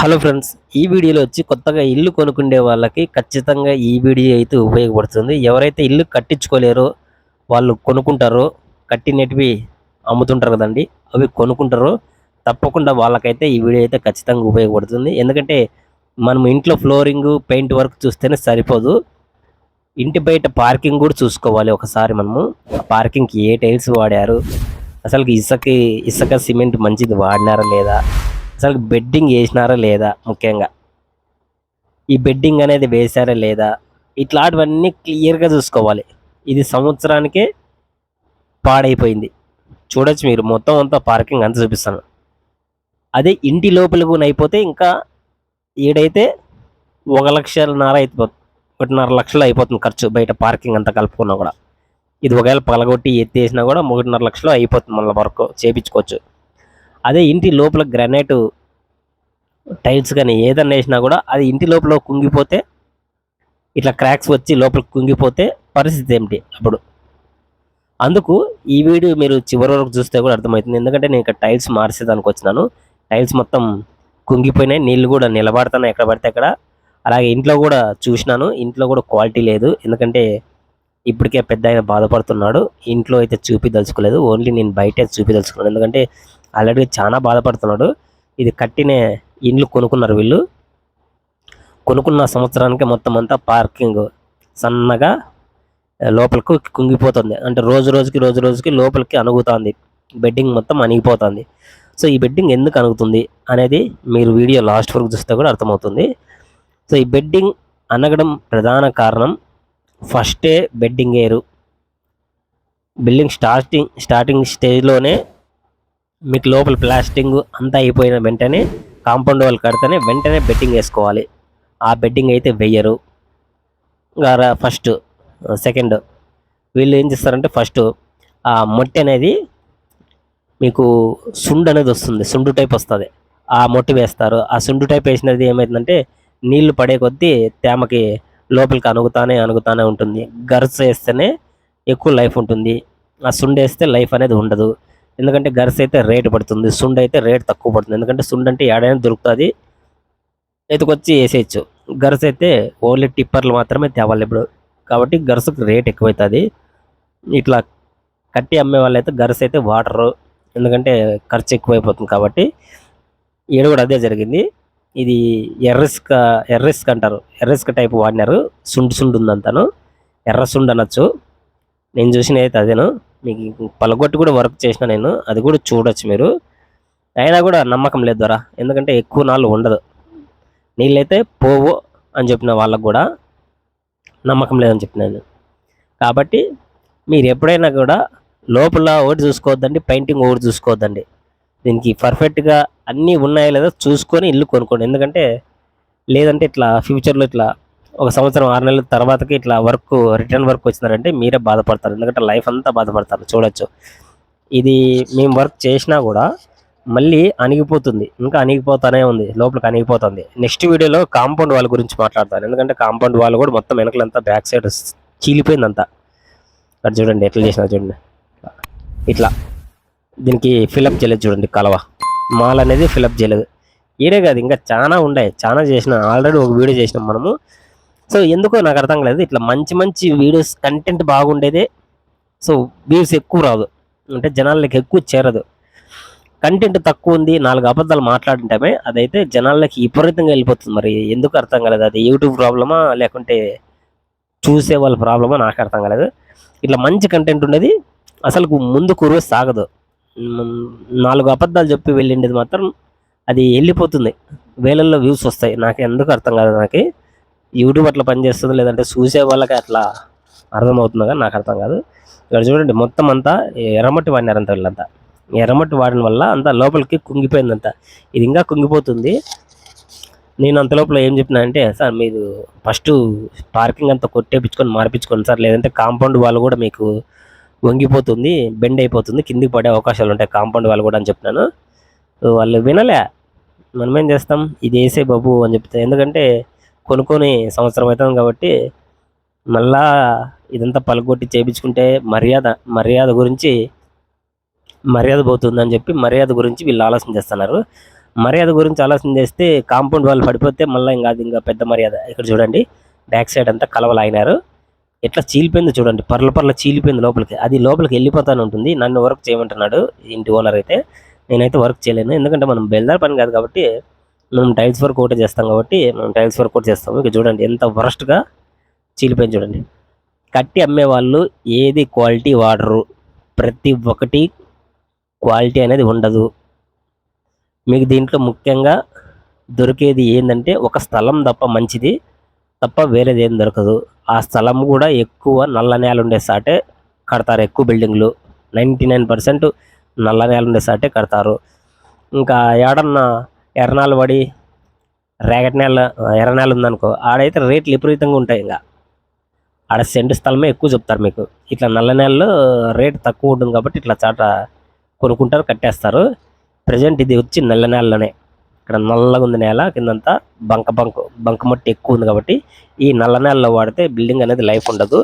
Hello friends ఈ వీడియోలో వచ్చి కొత్తగా ఇల్లు కొనుక్కునే వాళ్ళకి ఖచ్చితంగా ఈ వీడియో అయితే ఉపయోగపడుతుంది. ఎవరైతే ఇల్లు కట్టించుకోలేరో వాళ్ళు కొనుక్కుంటారో కట్టినటివి అమ్ముతుంటారు కదండి అవి కొనుక్కుంటారో తప్పకుండా వాళ్ళకైతే ఈ వీడియో అయితే ఖచ్చితంగా ఉపయోగపడుతుంది. ఎందుకంటే మనం ఇంట్లో ఫ్లోరింగ్ పెయింట్ వర్క్ చూస్తేనే సరిపోదు. ఇంటి బయట పార్కింగ్ కూడా చూసుకోవాలి ఒకసారి మనము. పార్కింగ్కి ఏ టైల్స్ వాడారు? అసలు ఇసుక ఇసుక సిమెంట్ మంచిది వాడినారా లేదా? అసలు బెడ్డింగ్ వేసినారా లేదా ముఖ్యంగా? ఈ బెడ్డింగ్ అనేది వేశారా లేదా? ఇట్లాంటివన్నీ క్లియర్గా చూసుకోవాలి. ఇది సంవత్సరానికే పాడైపోయింది. చూడొచ్చు మీరు మొత్తం అంతా పార్కింగ్ అంతా చూపిస్తాను. అదే ఇంటి లోపల కూడా అయిపోతే ఇంకా ఈడైతే ఒక లక్షన్నర అయిపోతుంది ఒకటిన్నర లక్షలు అయిపోతుంది ఖర్చు బయట పార్కింగ్ అంతా కలుపుకున్నా కూడా. ఇది ఒకవేళ పగలగొట్టి ఎత్తేసినా కూడా ఒకటిన్నర లక్షలు అయిపోతుంది మళ్ళీ వరకు చేపించుకోవచ్చు. అదే ఇంటి లోపల గ్రానైట్ టైల్స్ కానీ ఏదన్నా వేసినా కూడా అది ఇంటి లోపల కుంగిపోతే ఇట్లా క్రాక్స్ వచ్చి లోపల కుంగిపోతే పరిస్థితి ఏమిటి అప్పుడు? అందుకు ఈ వీడియో మీరు చివరి వరకు చూస్తే కూడా అర్థమవుతుంది. ఎందుకంటే నేను ఇక్కడ టైల్స్ మార్చేదానికి వచ్చినాను. టైల్స్ మొత్తం కుంగిపోయినాయి నీళ్ళు కూడా నిలబడుతున్నాయి ఎక్కడ పడితే అక్కడ. అలాగే ఇంట్లో కూడా చూసినాను ఇంట్లో కూడా క్వాలిటీ లేదు. ఎందుకంటే ఇప్పటికే పెద్ద ఆయన బాధపడుతున్నాడు. ఇంట్లో అయితే చూపిదలుచుకోలేదు ఓన్లీ నేను బయటే చూపిదలుచుకున్నాను. ఎందుకంటే ఆల్రెడీ చాలా బాధపడుతున్నాడు. ఇది కట్టిన ఇండ్లు కొనుక్కున్నారు వీళ్ళు. కొనుక్కున్న సంవత్సరానికి మొత్తం అంతా పార్కింగ్ సన్నగా లోపలికి కుంగిపోతుంది. అంటే రోజు రోజుకి రోజు రోజుకి లోపలికి అణుగుతుంది. బెడ్డింగ్ మొత్తం అణిగిపోతుంది. సో ఈ బెడ్డింగ్ ఎందుకు అణుగుతుంది అనేది మీరు వీడియో లాస్ట్ వరకు చూస్తే కూడా అర్థమవుతుంది. సో ఈ బెడ్డింగ్ అనగడం ప్రధాన కారణం ఫస్టే బెడ్డింగ్ వేయరు బిల్డింగ్ స్టార్టింగ్ స్టార్టింగ్ స్టేజ్లోనే మీకు లోపల ప్లాస్టింగ్ అంతా అయిపోయిన వెంటనే కాంపౌండ్ వాళ్ళు కడితేనే వెంటనే బెట్టింగ్ వేసుకోవాలి. ఆ బెట్టింగ్ అయితే వెయ్యరు ఫస్ట్ సెకండ్ వీళ్ళు ఏం చేస్తారంటే ఫస్ట్ ఆ మట్టి అనేది మీకు సుండు అనేది వస్తుంది సుండు టైప్ వస్తుంది. ఆ మొట్టి వేస్తారు. ఆ సుండు టైప్ వేసినది ఏమైందంటే నీళ్ళు పడే కొద్దీ తేమకి లోపలికి అనుగుతానే అనుగుతానే ఉంటుంది. గర్స్ వేస్తేనే ఎక్కువ లైఫ్ ఉంటుంది. ఆ సుండు వేస్తే లైఫ్ అనేది ఉండదు. ఎందుకంటే గరిస అయితే రేటు పడుతుంది సుండ్ అయితే రేట్ తక్కువ పడుతుంది. ఎందుకంటే సుండ్ అంటే ఏడైనా దొరుకుతుంది ఎత్తుకొచ్చి వేసేయచ్చు. గరిస అయితే ఓన్లీ టిప్పర్లు మాత్రమే తేవాలి ఇప్పుడు. కాబట్టి గర్సుకు రేట్ ఎక్కువవుతుంది ఇట్లా కట్టి అమ్మే వాళ్ళైతే గరిస అయితే వాటరు ఎందుకంటే ఖర్చు ఎక్కువైపోతుంది కాబట్టి. ఈడ కూడా అదే జరిగింది. ఇది ఎర్రిస్క ఎర్రిస్క్ అంటారు. ఎర్రిస్క్ టైప్ వాడినారు. సుండు సుండు ఉందంతాను. ఎర్ర సుండు అనొచ్చు. నేను చూసిన అయితే అదేను. మీకు పలగొట్టి కూడా వర్క్ చేసిన నేను. అది కూడా చూడొచ్చు మీరు. అయినా కూడా నమ్మకం లేదు ద్వారా ఎందుకంటే ఎక్కువ నాళ్ళు ఉండదు. నీళ్ళైతే పోవు అని చెప్పిన వాళ్ళకు కూడా నమ్మకం లేదని చెప్పిన నేను. కాబట్టి మీరు ఎప్పుడైనా కూడా లోపల ఒకటి చూసుకోవద్దండి పెయింటింగ్ ఒకటి చూసుకోవద్దండి. దీనికి పర్ఫెక్ట్గా అన్నీ ఉన్నాయో లేదో చూసుకొని ఇల్లు కొనుక్కోండి. ఎందుకంటే లేదంటే ఇట్లా ఫ్యూచర్లో ఇట్లా ఒక సంవత్సరం ఆరు నెలల తర్వాతకి ఇట్లా వర్క్ రిటర్న్ వర్క్ వచ్చినారంటే మీరే బాధపడతారు. ఎందుకంటే లైఫ్ అంతా బాధపడతారు చూడొచ్చు. ఇది మేము వర్క్ చేసినా కూడా మళ్ళీ అణిగిపోతుంది. ఇంకా అణిగిపోతానే ఉంది లోపలికి అణిగిపోతుంది. నెక్స్ట్ వీడియోలో కాంపౌండ్ వాళ్ళ గురించి మాట్లాడతాను. ఎందుకంటే కాంపౌండ్ వాళ్ళు కూడా మొత్తం వెనకలంతా బ్యాక్ సైడ్ చీలిపోయిందంతా. అక్కడ చూడండి ఎట్లా చేసినా చూడండి. ఇట్లా. దీనికి ఫిలప్ చేయలేదు చూడండి కలవ. మాల్ అనేది ఫిలప్ చేయలేదు. ఈడే కాదు ఇంకా చాలా ఉండే. చాలా చేసిన ఆల్రెడీ ఒక వీడియో చేసినాం మనము. సో ఎందుకో నాకు అర్థం కాలేదు. ఇట్లా మంచి మంచి వీడియోస్ కంటెంట్ బాగుండేదే. సో వ్యూస్ ఎక్కువ రాదు. అంటే జనాలకి ఎక్కువ చేరదు. కంటెంట్ తక్కువ ఉంది నాలుగు అబద్ధాలు మాట్లాడింటామే. అదైతే జనాలకి విపరీతంగా వెళ్ళిపోతుంది మరి. ఎందుకు అర్థం కాలేదు? అది యూట్యూబ్ ప్రాబ్లమా లేకుంటే చూసే వాళ్ళ ప్రాబ్లమా నాకు అర్థం కాలేదు. ఇట్లా మంచి కంటెంట్ ఉండేది అసలు ముందు కురువే సాగదు. నాలుగు అబద్ధాలు చెప్పి వెళ్ళిండేది మాత్రం అది వెళ్ళిపోతుంది. వేలల్లో వ్యూస్ వస్తాయి. నాకు ఎందుకు అర్థం కాదు నాకు. యూట్యూబ్ అట్లా పనిచేస్తుంది లేదంటే చూసే వాళ్ళకి అట్లా అర్థమవుతుందో కానీ నాకు అర్థం కాదు. ఇక్కడ చూడండి మొత్తం అంతా ఎర్రమట్టి వాడినారంత వీళ్ళంతా. ఎర్రమట్టి వాడిన వల్ల అంతా లోపలికి కుంగిపోయిందంత ఇది ఇంకా కుంగిపోతుంది. నేను అంత లోపల ఏం చెప్పినా అంటే సార్ మీరు ఫస్ట్ పార్కింగ్ అంతా కొట్టేపించుకొని మార్పించుకోండి సార్. లేదంటే కాంపౌండ్ వాళ్ళు కూడా మీకు వంగిపోతుంది బెండ్ అయిపోతుంది కిందికి పడే అవకాశాలు ఉంటాయి కాంపౌండ్ వాళ్ళు కూడా అని చెప్పినాను. వాళ్ళు వినలే. మనం ఏం చేస్తాం? ఇది వేసే బాబు అని చెప్తే. ఎందుకంటే కొనుక్కొని సంవత్సరం అవుతుంది కాబట్టి మళ్ళా ఇదంతా పలుకొట్టి చేయించుకుంటే మర్యాద మర్యాద గురించి మర్యాద పోతుందని చెప్పి మర్యాద గురించి వీళ్ళు ఆలోచన చేస్తున్నారు. మర్యాద గురించి ఆలోచన చేస్తే కాంపౌండ్ వాళ్ళు పడిపోతే మళ్ళీ ఇంకా అది ఇంకా పెద్ద మర్యాద. ఇక్కడ చూడండి బ్యాక్ సైడ్ అంతా కలవలాగినారు. ఎట్లా చీలిపోయింది చూడండి పర్ల పర్ల చీలిపోయింది లోపలికి. అది లోపలికి వెళ్ళిపోతానే ఉంటుంది నన్ను వర్క్ చేయమంటున్నాడు ఇంటి ఓనర్ అయితే. నేనైతే వర్క్ చేయలేను ఎందుకంటే మనం బెల్దార్ పని కాదు కాబట్టి మేము టైల్స్ వర్క్ ఒకటే చేస్తాం కాబట్టి మేము టైల్స్ వర్క్ ఒకటి చేస్తాము ఇక చూడండి ఎంత వరస్ట్గా చీలిపోయింది చూడండి. కట్టి అమ్మే వాళ్ళు ఏది క్వాలిటీ వాడరు. ప్రతి ఒక్కటి క్వాలిటీ అనేది ఉండదు. మీకు దీంట్లో ముఖ్యంగా దొరికేది ఏంటంటే ఒక స్థలం తప్ప మంచిది తప్ప వేరేది ఏం దొరకదు. ఆ స్థలం కూడా ఎక్కువ నల్ల నేల ఉండే సాటే కడతారు ఎక్కువ బిల్డింగ్లు నైంటీ నైన్ పర్సెంట్ నల్ల నేల ఉండే సాటే కడతారు. ఇంకా ఏడన్నా ఎర్రనాలు పడి రేగటి నేల ఎర్ర నేల ఉందనుకో ఆడైతే రేట్లు విపరీతంగా ఉంటాయి ఇంకా. ఆడ సెంటు స్థలమే ఎక్కువ చెప్తారు మీకు. ఇట్లా నల్ల నేలలో రేట్ తక్కువ ఉంటుంది కాబట్టి ఇట్లా చాట కొనుక్కుంటారు కట్టేస్తారు. ప్రజెంట్ ఇది వచ్చి నల్ల నేలలోనే. ఇక్కడ నల్లగా ఉంది నేల కిందంతా బంక బంక బంక మట్టి ఎక్కువ ఉంది కాబట్టి ఈ నల్ల నేలలో వాడితే బిల్డింగ్ అనేది లైఫ్ ఉండదు.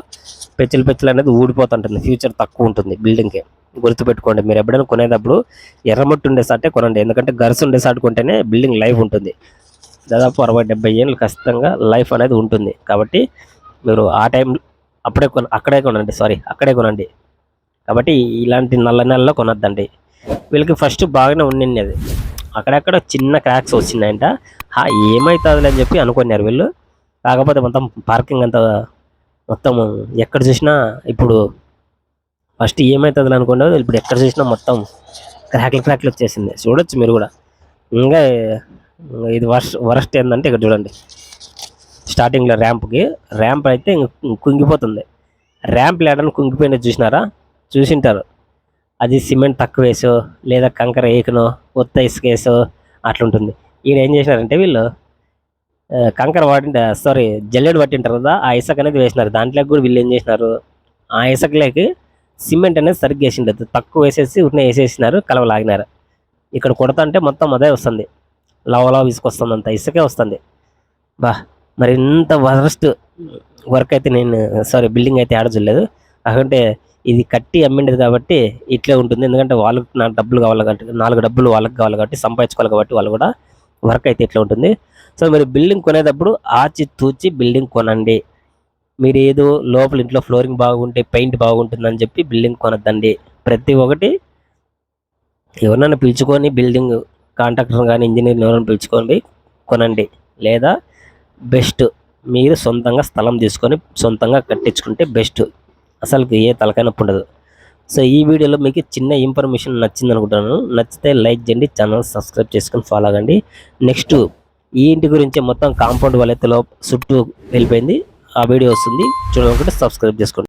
పెచ్చులు పెచ్చులు అనేది ఊడిపోతుంటుంది. ఫ్యూచర్ తక్కువ ఉంటుంది బిల్డింగ్కి గుర్తుపెట్టుకోండి మీరు ఎప్పుడైనా కొనేటప్పుడు ఎర్రమట్టి ఉండే సాటే కొనండి. ఎందుకంటే గరుసు ఉండే సాటు కొంటేనే బిల్డింగ్ లైఫ్ ఉంటుంది. దాదాపు అరవై డెబ్బై ఏళ్ళు ఖచ్చితంగా లైఫ్ అనేది ఉంటుంది. కాబట్టి మీరు ఆ టైం అప్పుడే కొన అక్కడే కొనండి. సారీ అక్కడే కొనండి. కాబట్టి ఇలాంటి నల్ల నెలలో కొనొద్దండి. వీళ్ళకి ఫస్ట్ బాగానే ఉండింది అది. అక్కడక్కడ చిన్న క్రాక్స్ వచ్చినాయంట. హా అని చెప్పి అనుకున్నారు వీళ్ళు. కాకపోతే మొత్తం పార్కింగ్ అంతా మొత్తం ఎక్కడ చూసినా ఇప్పుడు ఫస్ట్ ఏమవుతుంది అనుకున్నా ఇప్పుడు ఎక్కడ చూసినా మొత్తం క్రాక్లు క్రాక్లు వచ్చేసింది. చూడొచ్చు మీరు కూడా. ఇంకా ఇది వర్ష వరస్ట్ ఏంటంటే ఇక్కడ చూడండి. స్టార్టింగ్లో ర్యాంప్కి ర్యాంప్ అయితే ఇంక కుంగిపోతుంది. ర్యాంప్ లేడని కుంగిపోయినది చూసినారా? చూసింటారు. అది సిమెంట్ తక్కువ వేసో లేదా కంకర ఏకనో ఒత్త ఇసుక వేసో అట్లుంటుంది. ఈయన ఏం చేసినారంటే వీళ్ళు కంకర వాడింట సారీ జల్లెడు పట్టింటారు కదా ఆ ఇసుక అనేది వేసినారు. దాంట్లోకి కూడా వీళ్ళు ఏం చేసినారు? ఆ ఇసుకలోకి సిమెంట్ అనేది సరిగ్గా వేసిండదు తక్కువ వేసేసి ఉట్టిన వేసేసినారు కలవలాగినారు. ఇక్కడ కొడతా మొత్తం అదే వస్తుంది. లవ లవ ఇసుకొస్తుంది అంత ఇసుకే వస్తుంది. బా మరి ఇంత వరస్ట్ వర్క్ అయితే నేను సారీ బిల్డింగ్ అయితే ఆడ చూడలేదు. కాకుంటే ఇది కట్టి అమ్మిండేది కాబట్టి ఇట్లే ఉంటుంది. ఎందుకంటే వాళ్ళకి నాకు డబ్బులు కావాలి కాబట్టి నాలుగు డబ్బులు వాళ్ళకి కావాలి కాబట్టి సంపాదించుకోవాలి కాబట్టి వాళ్ళు కూడా వర్క్ అయితే ఇట్లా ఉంటుంది? సో మీరు బిల్డింగ్ కొనేటప్పుడు ఆచి తూచి బిల్డింగ్ కొనండి. మీరు ఏదో లోపల ఇంట్లో ఫ్లోరింగ్ బాగుంటే పెయింట్ బాగుంటుందని చెప్పి బిల్డింగ్ కొనద్దండి. ప్రతి ఒక్కటి ఎవరినైనా పిలుచుకొని బిల్డింగ్ కాంట్రాక్టర్ కానీ ఇంజనీర్ని ఎవరైనా పిలుచుకొని కొనండి. లేదా బెస్ట్ మీరు సొంతంగా స్థలం తీసుకొని సొంతంగా కట్టించుకుంటే బెస్ట్. అసలుకి ఏ తలకాయ నొప్పి ఉండదు సో ఈ వీడియోలో మీకు చిన్న ఇన్ఫర్మేషన్ నచ్చింది అనుకుంటున్నాను నచ్చితే లైక్ చేయండి ఛానల్ సబ్స్క్రైబ్ చేసుకొని ఫాలో అవ్వండి. నెక్స్ట్ ఈ ఇంటి గురించి మొత్తం కాంపౌండ్ వాళ్ళైతే చుట్టూ వెళ్ళిపోయింది. ఆ వీడియో వస్తుంది. చూడాలనుకుంటే సబ్స్క్రైబ్ చేసుకోండి.